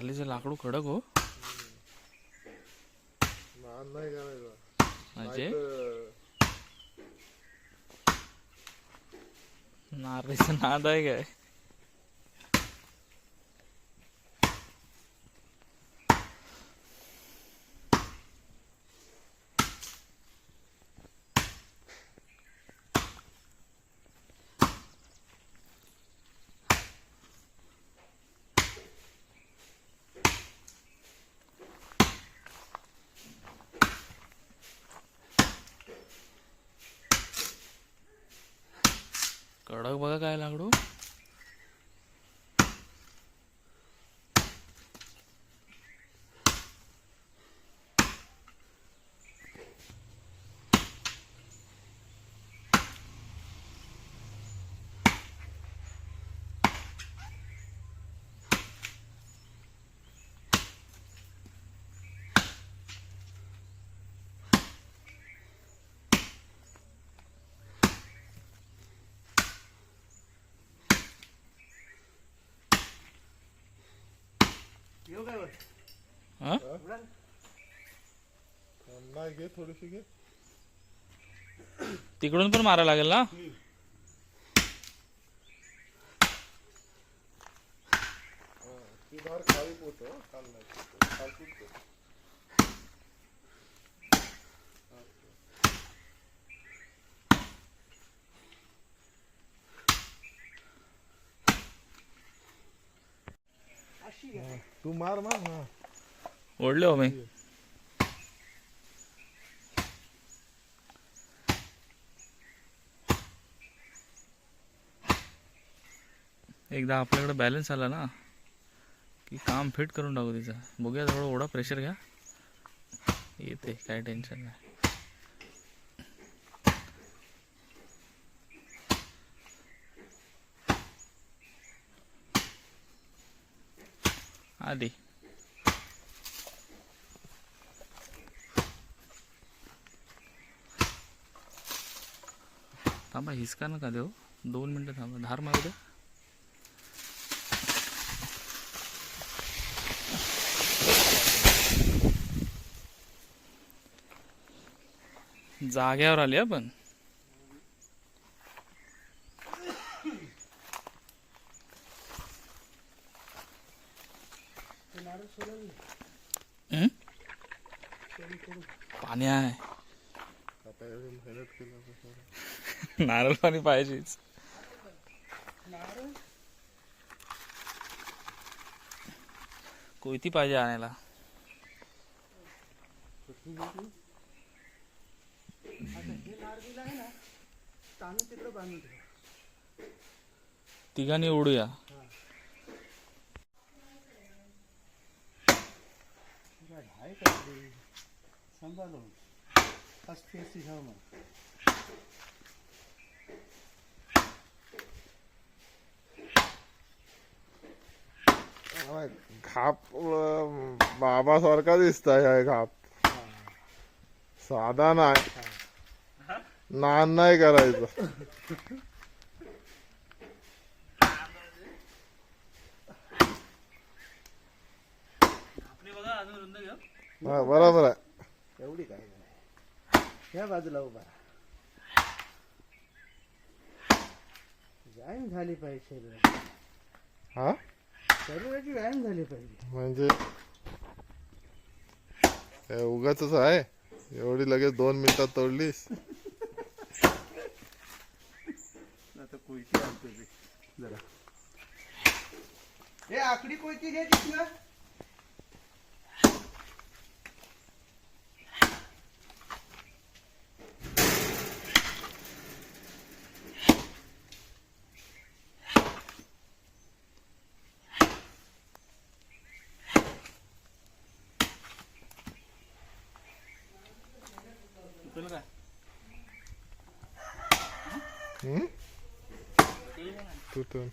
नारळीचं लाकडू कडक हो. नाही म्हणजे नारळीचं नाद आहे काय? कडक बघा काय लाकडू हा नाही घे थोडीशी घे. तिकडून पण मारा लागेल ना? हा, ती धार खाली पोत काल नाही काल सुटतो तू मार मार हा ओढले हो मी. एकदा आपल्याकडे बॅलन्स आला ना की काम फिट करून टाकू तिचं. बघूया थोडं ओढा प्रेशर घ्या. येते काय टेन्शन नाही. आधी. थांबा हिसका नका देऊ. दोन मिनटं थांबा. धार मारू द्या जाग्यावर आली आपण पाणी आहे नारळ पाणी पाहिजेच। कोयती पाहिजे आणायला। आता तिघांनी उडूया सांभाळून घ्या मग घाप अं, बाबासारखा दिसताय हा घाप. साधा नाही. नान नाही करायचं. हा बरोबर आहे एवढी काय नाही. ह्या बाजूला उभा. व्यायाम झाली पाहिजे शरीराची. हा? शरीराची व्यायाम झाली पाहिजे. म्हणजे? उगाच आहे. एवढी लगेच दोन मिनिटात तोडलीस आता कोयती आणतो ते जरा. हे आकडी कोयती घे तिथनं. тут э,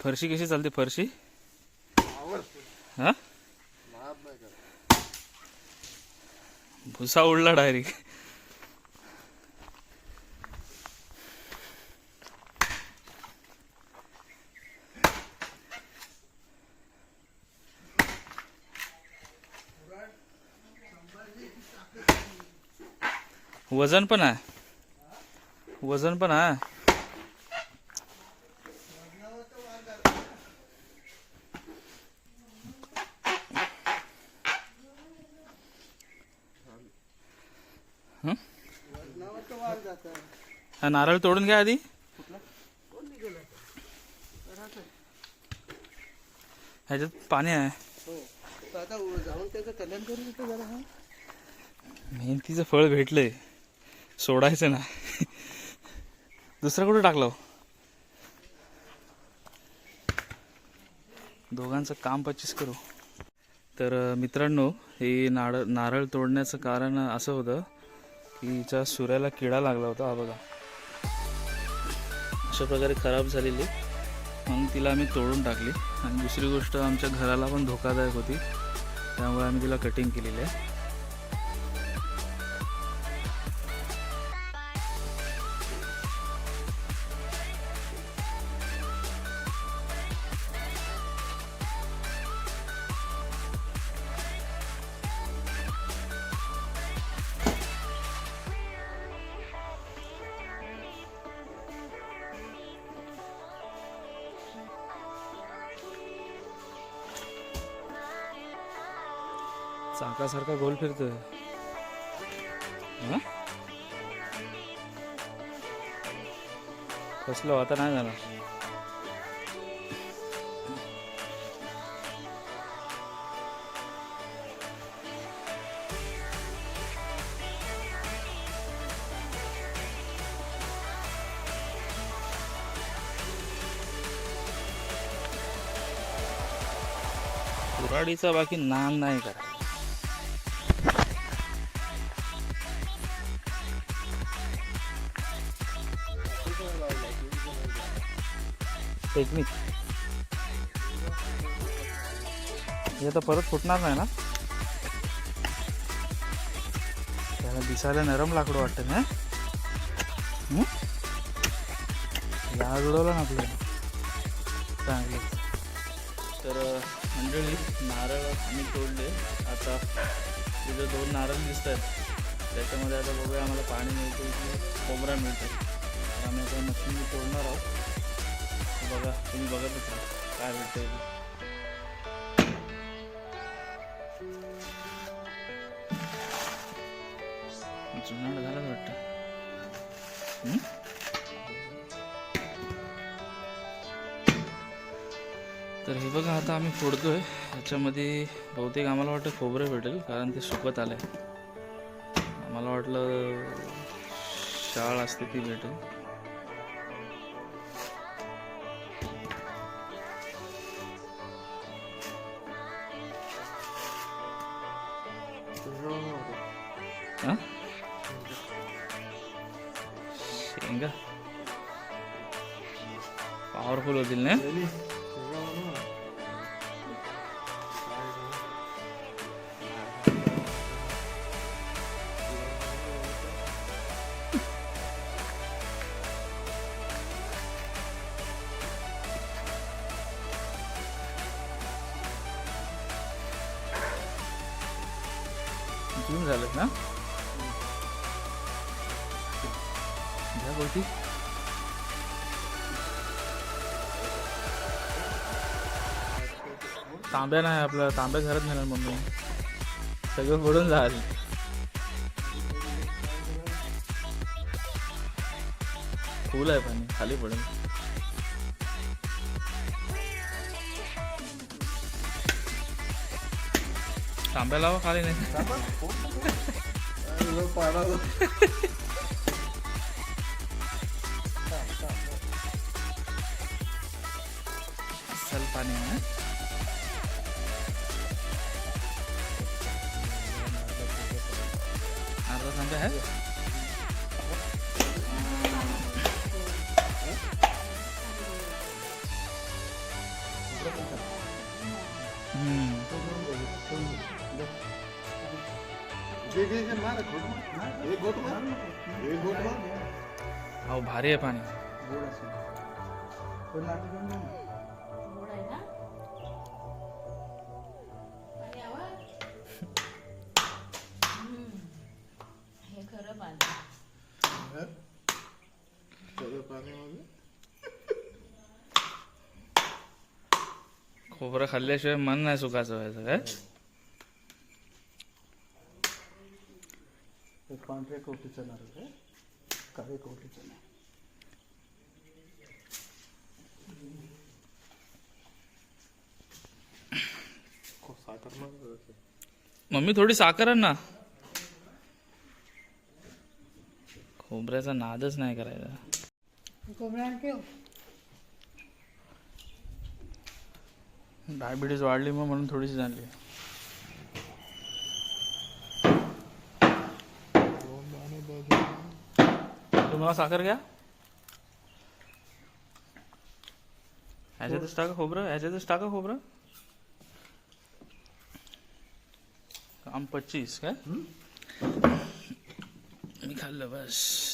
फरशी कशी चालते? फरशी? हा नाद नाही करत भुसा उडला डायरेक्ट वजन पण आहे. वजन पण आहे. हा नारळ तोडून घ्या आधी. ह्याच्यात पाणी आहे. हो आता जाऊन त्याचं कल्याण करून जरा हा मेहनतीचं फळ भेटलंय. सोडायचं ना. दुसरं कुठं टाकलं? दोघांचं काम पच्चीस करू. तर मित्रांनो हे नारळ नारळ तोडण्याचं कारण असं होतं की हिच्या सूर्याला किडा लागला होता हा बघा. अशा प्रकारे खराब झालेली. मग तिला आम्ही तोडून टाकली. आणि दुसरी गोष्ट आमच्या घराला पण धोकादायक होती. त्यामुळे आम्ही तिला कटिंग केलेली आहे. चाकासारखा गोल फिरतोय. कसलो आता नाही झाला कुऱ्हाडीचा बाकी नाम नाही करा. टेक्निक हे आता परत फुटणार नाही ना? त्याला दिसायला नरम लाकूड वाटतं ना? हं? लाड ना आपल्याला. चांगलं. तर मंडळी नारळ आम्ही तोडले. आता तिथं दोन नारळ दिसत आहेत त्याच्यामध्ये आता बघूया आम्हाला पाणी मिळतं की कोंबरा मिळतो तर आम्ही आता मशीन तोडणार आहोत. बघा तुम्ही बघत होता. काय भेटतंय जुनाट झालाच वाटतं? तर हे बघा आता आम्ही फोडतोय. ह्याच्यामध्ये बहुतेक आम्हाला वाटतं खोबरं भेटेल कारण ते सुकत आलंय. आम्हाला वाटलं शाळ असते ती भेटेल. पॉवरफुल होतील ना? झालं ना? घ्या बोलती तांब्या नाही आपलं तांब्या घरात नेणार मम्मी. सगळं फोडून जाईल. फुल आहे पाणी खाली पडून तांब्या लावा खाली नाही. अरे, पाडाला पाणी अहो भारी आहे पाणी. खोबरं खाल्ल्याशिवाय मन नाही सुखाचं व्हायचं काय? हे पांढऱ्या कोटीचं नारळ आहे काळे कोटीचं नाही मम्मी थोडी साखर ना. खोबऱ्याचा नादच नाही करायचा डायबिटीज वाढली मग म्हणून थोडीशी झाली. तुम्हाला साखर घ्या. ह्याच्यातच टाका खोबरं ह्याच्यातच टाका खोबरं. काम पच्चीस काय? मी खाल्लं बस.